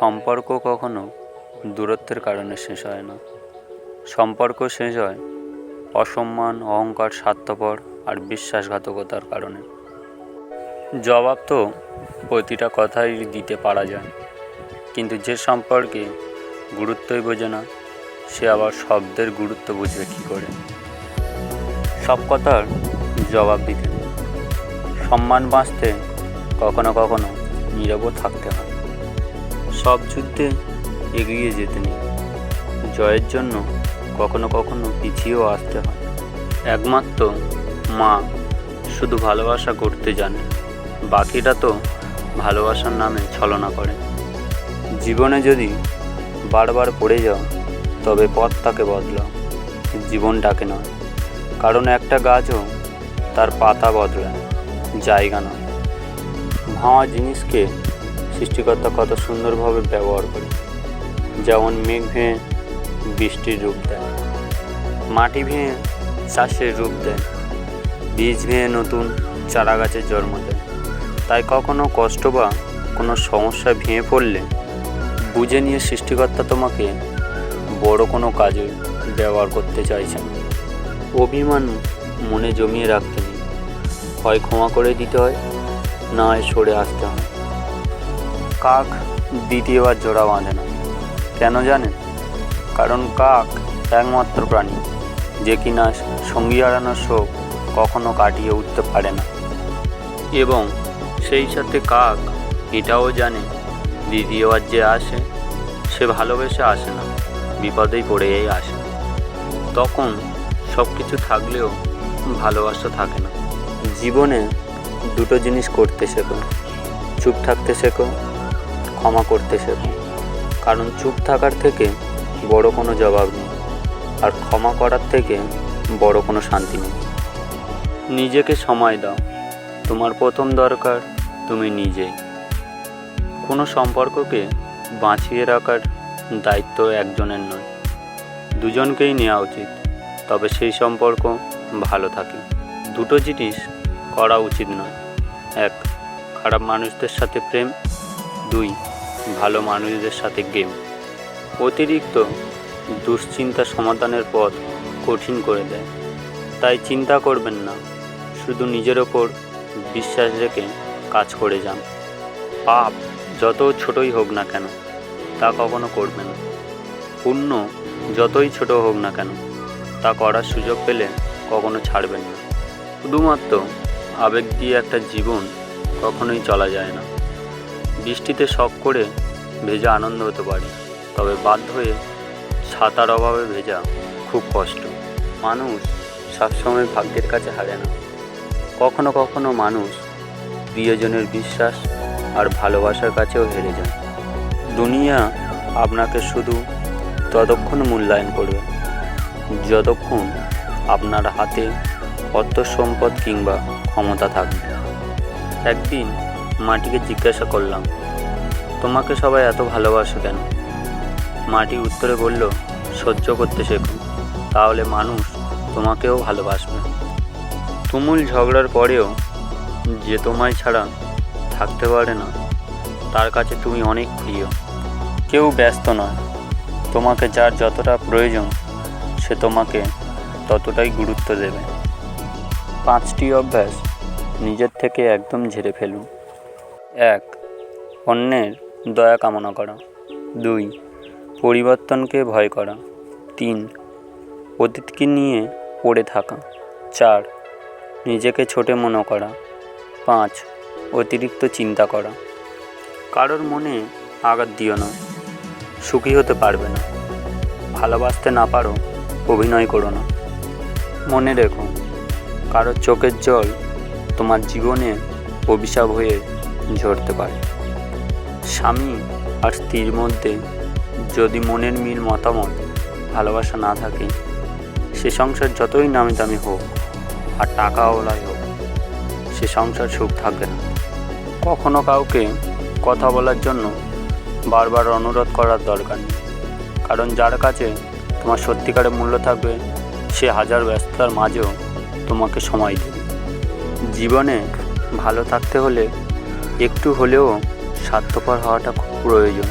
সম্পর্ক কখনো দূরত্বের কারণে শেষ হয় না। সম্পর্ক শেষ হয় অসম্মান, অহংকার, স্বার্থপর আর বিশ্বাসঘাতকতার কারণে। জবাব তো প্রতিটা কথাই দিতে পারা যায়। কিন্তু যে সম্পর্কে গুরুত্বই বোঝে না, সে আবার শব্দের গুরুত্ব বুঝবে কী করে? সব কথার জবাব দিতে। সম্মান বাঁচতে কখনো কখনো নীরবও থাকতে হয়। সব যুদ্ধে এগিয়ে যেতে নেই। জয়ের জন্য কখনো কখনো পিছিয়েও আসতে হয়। একমাত্র মা শুধু ভালোবাসা করতে জানে, বাকিটা তো ভালোবাসার নামে ছলনা করে। জীবনে যদি বারবার পড়ে যাও, তবে পথ পথটাকে বদলাও জীবনটাকে নয়। কারণ একটা গাছও তার পাতা বদলায়, জায়গা নয়। ভাঙা জিনিসকে সৃষ্টিকর্তা কত সুন্দরভাবে ব্যবহার করে। যেমন মেঘ ভেঙে বৃষ্টির রূপ দেয়, মাটি ভেঙে চাষের রূপ দেয়, বীজ ভেঙে নতুন চারা গাছের জন্ম দেয়। তাই কখনো কষ্ট বা কোনো সমস্যা ভেঙে পড়লে বুঝে নিয়ে সৃষ্টিকর্তা তোমাকে বড় কোনো কাজে ব্যবহার করতে চাইছেন। অভিমান মনে জমিয়ে রাখতে হয় ক্ষমা করে দিতে হয়, না হয় সরে আসতে হয়। কাক দ্বিতীয়বার জোড়া বাঁধে না। কেন জানেন? কারণ কাক একমাত্র প্রাণী, যে কিনা সঙ্গী হারানোর শোক কখনো কাটিয়ে উঠতে পারে না। এবং সেই সাথে কাক এটাও জানে দ্বিতীয়বার যে আসে, সে ভালোবেসে আসে না, বিপদেই পড়েই আসে। তখন সব কিছু থাকলেও ভালোবাসা থাকে না। জীবনে দুটো জিনিস করতে শেখো, চুপ থাকতে শেখো ক্ষমা করতে শেখো। কারণ চুপ থাকার থেকে বড় কোনো জবাব নেই, আর ক্ষমা করার থেকে বড় কোনো শান্তি নেই। নিজেকে সময় দাও। তোমার প্রথম দরকার তুমি নিজেই। কোনো সম্পর্ককে বাঁচিয়ে রাখার দায়িত্ব একজনের নয়। দুজনকেই নেওয়া উচিত, তবে সেই সম্পর্ক ভালো থাকে। দুটো জিনিস করা উচিত নয়। এক, খারাপ মানুষদের সাথে প্রেম। দুই ভালো মানুষদের সাথে গেম অতিরিক্ত দুশ্চিন্তা সমাধানের পথ কঠিন করে দেয়। তাই চিন্তা করবেন না, শুধু নিজের ওপর বিশ্বাস রেখে কাজ করে যান। পাপ যত ছোটই হোক না কেন, তা কখনো করবে না। পুণ্য যতই ছোট হোক না কেন, তা করার সুযোগ পেলে কখনো ছাড়বেন না। শুধুমাত্র আবেগ দিয়ে একটা জীবন কখনোই চলা যায় না। বৃষ্টিতে শখ করে ভেজা আনন্দ হতে পারে, তবে বাধ্য হয়ে ছাতার অভাবে ভেজা খুব কষ্ট। মানুষ সবসময় ভাগ্যের কাছে হারে না। কখনো কখনো মানুষ প্রিয়জনের বিশ্বাস আর ভালোবাসার কাছেও হেরে যায়। দুনিয়া আপনাকে শুধু ততক্ষণ মূল্যায়ন করবে, যতক্ষণ আপনার হাতে অর্থ সম্পদ কিংবা ক্ষমতা থাকবে। একদিন মাটিকে জিজ্ঞাসা করলাম, তোমাকে সবাই এত ভালোবাসে কেন? মাটি উত্তরে বলল, সহ্য করতে শেখো, তাহলে মানুষ তোমাকেও ভালোবাসবে। তুমুল ঝগড়ার পরেও যে তোমায় ছাড়া থাকতে পারে না, তার কাছে তুমি অনেক প্রিয়। কেউ ব্যস্ত নয়, তোমাকে যার যতটা প্রয়োজন, সে তোমাকে ততটাই গুরুত্ব দেবে। পাঁচটি অভ্যাস নিজের থেকে একদম ঝেড়ে ফেলুন। এক, অন্যের দয়া কামনা করা। দুই, পরিবর্তনকে ভয় করা। তিন, অতীতকে নিয়ে পড়ে থাকা। চার, নিজেকে ছোটে মনে করা। পাঁচ, অতিরিক্ত চিন্তা করা। কারোর মনে আঘাত দিও না। সুখী হতে পারবে না। ভালোবাসতে না পারো, অভিনয় করো না। মনে রেখো কারোর চোখের জল তোমার জীবনে অভিশাপ হয়ে ঝরতে পারে। স্বামী আর স্ত্রীর মধ্যে যদি মনের মিল মতামত, ভালোবাসা না থাকে, সে সংসার যতই নামি দামি হোক, আর টাকাওয়ালাই হোক, সে সংসার সুখ থাকবে না। কখনো কাউকে কথা বলার জন্য বারবার অনুরোধ করার দরকার নেই, কারণ যার কাছে তোমার সত্যিকারের মূল্য থাকবে, সে হাজার ব্যস্ততার মাঝেও তোমাকে সময় দেবে। জীবনে ভালো থাকতে হলে একটু হলেও স্বার্থপর হওয়াটা খুব প্রয়োজন।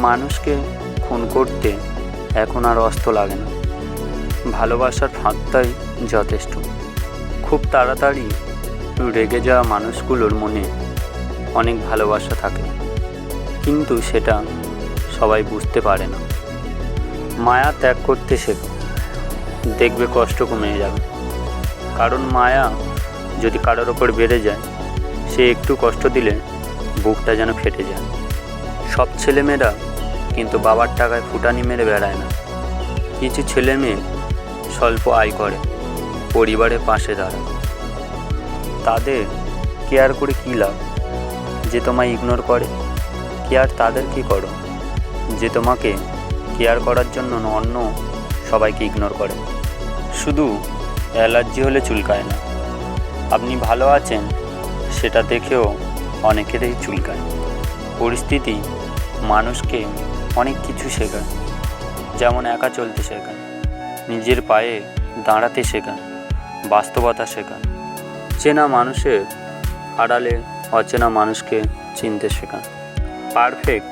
মানুষকে খুন করতে এখন আর অস্ত্র লাগে না। ভালোবাসার ফাঁকটাই যথেষ্ট। খুব তাড়াতাড়ি রেগে যাওয়া মানুষগুলোর মনে অনেক ভালোবাসা থাকে। কিন্তু সেটা সবাই বুঝতে পারে না। মায়া ত্যাগ করতে শেখো। দেখবে কষ্ট কমে যাবে। কারণ মায়া যদি কারোর ওপর বেড়ে যায় সে একটু কষ্ট দিলে বুকটা যেন ফেটে যায়। সব ছেলেমেয়েরা কিন্তু বাবার টাকায় ফুটানি মেরে বেড়ায় না। কিছু ছেলে মেয়ে স্বল্প আয় করে, পরিবারের পাশে দাঁড়ায়। তাদের কেয়ার করে কী লাভ? যে তোমায় ইগনোর করে কেয়ার তাদের কি করো? যে তোমাকে কেয়ার করার জন্য অন্য সবাইকে ইগনোর করে। শুধু অ্যালার্জি হলে চুলকায় না। আপনি ভালো আছেন? সেটা দেখেও অনেকেরই চুলকায়। পরিস্থিতি মানুষকে অনেক কিছু শেখায়। যেমন একা চলতে শেখায়, নিজের পায়ে দাঁড়াতে শেখায়, বাস্তবতা শেখায়। চেনা মানুষের আড়ালে অচেনা মানুষকে চিনতে শেখায়। পারফেক্ট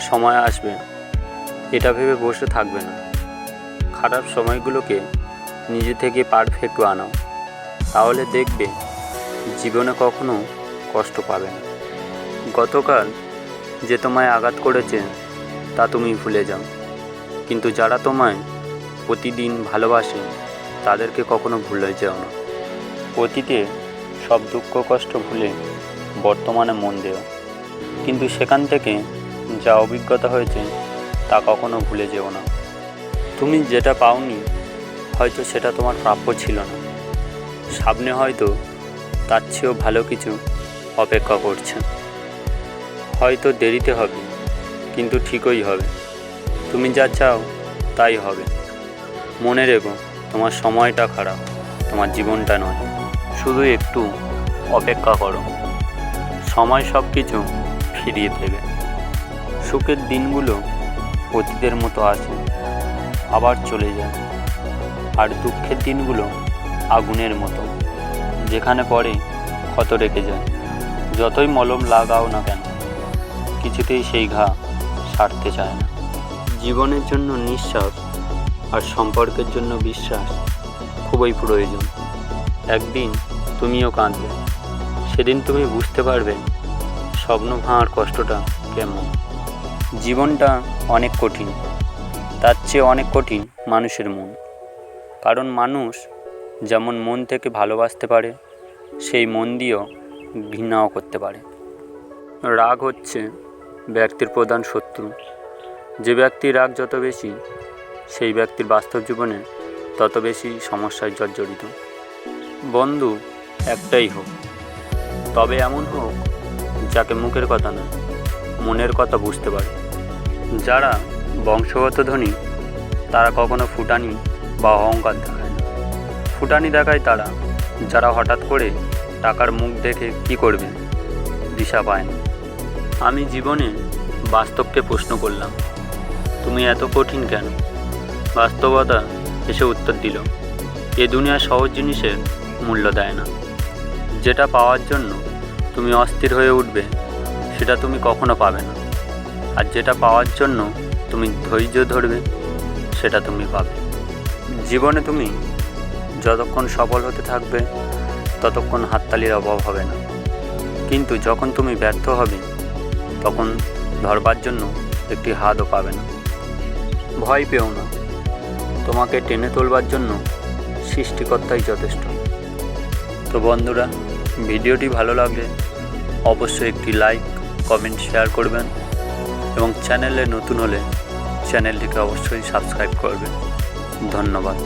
সময় আসবে, এটা ভেবে বসে থাকবে না। খারাপ সময়গুলোকে নিজে থেকে পারফেক্ট বানাও। তাহলে দেখবে জীবনে কখনো কষ্ট পাবে না। গতকাল যে তোমায় আঘাত করেছে, তা তুমি ভুলে যাও। কিন্তু যারা তোমায় প্রতিদিন ভালোবাসে, তাদেরকে কখনো ভুলে যাও না। অতীতে সব দুঃখ কষ্ট ভুলে বর্তমানে মন দেও। কিন্তু সেখান থেকে যা অভিজ্ঞতা হয়েছে, তা কখনো ভুলে যেও না। তুমি যেটা পাওনি, হয়তো সেটা তোমার প্রাপ্য ছিল না। সামনে হয়তো তার চেয়েও ভালো কিছু অপেক্ষা করছে। হয়তো দেরিতে হবে, কিন্তু ঠিকই হবে। তুমি যা চাও, তাই হবে। মনে রেখো, তোমার সময়টা খারাপ, তোমার জীবনটা নয়। শুধু একটু অপেক্ষা করো। সময় সব কিছু ফিরিয়ে দেবে। সুখের দিনগুলো অতীতের মতো আসে আবার চলে যায়। আর দুঃখের দিনগুলো আগুনের মতো। যেখানে পড়ে, ক্ষত রেখে যায়। যতই মলম লাগাও না কেন, কিছুতেই সেই ঘা সারতে চায় না। জীবনের জন্য নিঃশ্বাস আর সম্পর্কের জন্য বিশ্বাস খুবই প্রয়োজন। একদিন তুমিও কাঁদবে। সেদিন তুমি বুঝতে পারবে স্বপ্ন ভাঙার কষ্টটা কেমন। জীবনটা অনেক কঠিন, তার চেয়ে অনেক কঠিন মানুষের মন। কারণ মানুষ যেমন মন থেকে ভালোবাসতে পারে, সেই মন দিয়েও ঘৃণাও করতে পারে। রাগ হচ্ছে ব্যক্তির প্রধান শত্রু। যে ব্যক্তির রাগ যত বেশি, সেই ব্যক্তির বাস্তব জীবনে তত বেশি সমস্যায় জর্জরিত। বন্ধু একটাই হোক, তবে এমন হোক যাকে মুখের কথা না, মনের কথা বুঝতে পারে। যারা বংশগত ধনী, তারা কখনো ফুটানি বা অহংকার ফুটানি দেখায় তারা, যারা হঠাৎ করে টাকার মুখ দেখে কি করবে? দিশা পায় না। আমি জীবনে বাস্তবকে প্রশ্ন করলাম, তুমি এত কঠিন কেন? বাস্তবতা এসে উত্তর দিল, এ দুনিয়া সহজ জিনিসের মূল্য দেয় না। যেটা পাওয়ার জন্য তুমি অস্থির হয়ে উঠবে, সেটা তুমি কখনো পাবে না। আর যেটা পাওয়ার জন্য তুমি ধৈর্য ধরবে, সেটা তুমি পাবে। জীবনে তুমি যতক্ষণ সফল হতে থাকবে, ততক্ষণ হাততালির অভাব হবে না। কিন্তু যখন তুমি ব্যর্থ হবে, তখন ধরবার জন্য একটি হাতও পাবে না। ভয় পেও না। তোমাকে টেনে তোলবার জন্য সৃষ্টিকর্তাই যথেষ্ট। তো বন্ধুরা, ভিডিওটি ভালো লাগলে অবশ্যই একটি লাইক, কমেন্ট, শেয়ার করবেন এবং চ্যানেলে নতুন হলে চ্যানেলটিকে অবশ্যই সাবস্ক্রাইব করবেন। ধন্যবাদ।